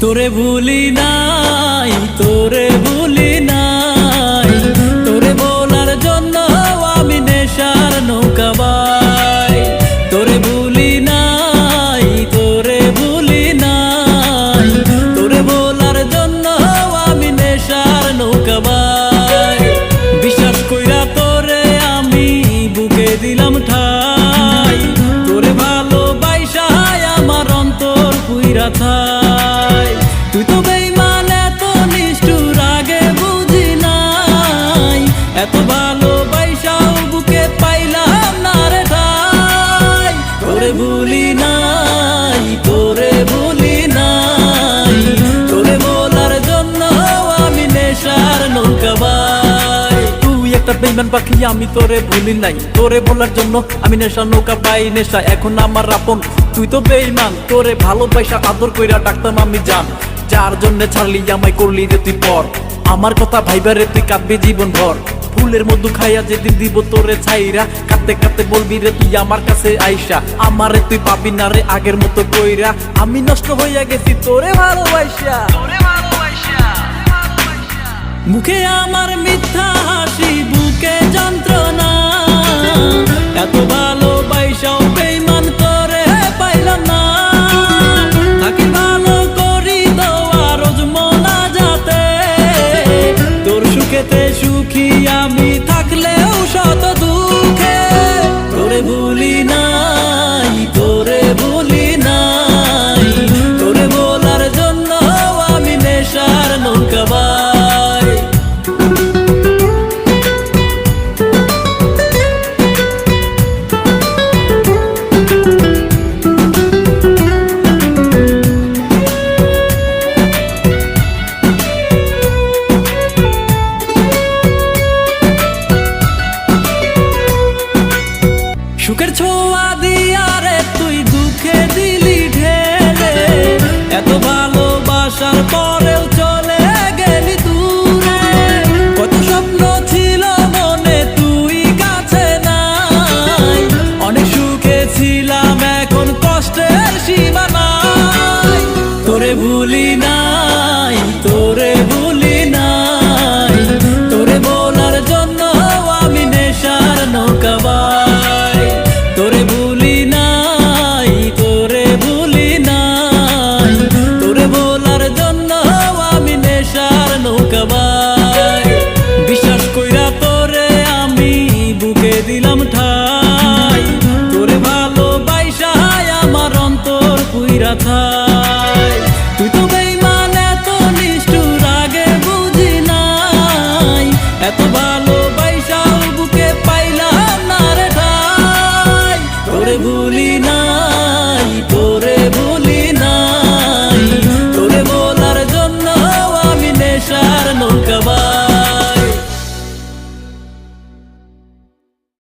তোরে ভুলি নাই তোরে বুকে বেইমান পাখি, আমি তোরে ভুলি নাই। তোরে বলার জন্য আমি নেশা, নৌকা পাই নেশা, এখন আমার তুই তো বেইমান তোরে ভালোবাসা, আদর কইরা ডাকতাম আমি জান যার জন্য ছাড়লি আমায় করলি তুই পর। আমার কথা ভাইবা রে, তুই কাঁদবি জীবন ভর ফুলের মধু খাইয়া যেদিন দিব তোরে ছাইরা। কাঁদতে কাঁদতে বলবি রে, তুই আমার কাছে আইসা। আমারে তুই পাবি না রে আগের মতো কইরা। আমি নষ্ট হইয়া গেছি তোরে ভালোবাসা। মুখে আমার মিথ্যা হাসি, বুকে যন্ত্রণা। এত ভালো পয়সাও বেইমান করে পাইলাম না। তাকে ভালো করি দেওয়া রোজ মনা যাতে তোর সুখেতে সুখী আমি ভুলি নাই তোরে ভুলি নাই। তোরে বলার জন্য আমি নেশার নৌকা ভুলি না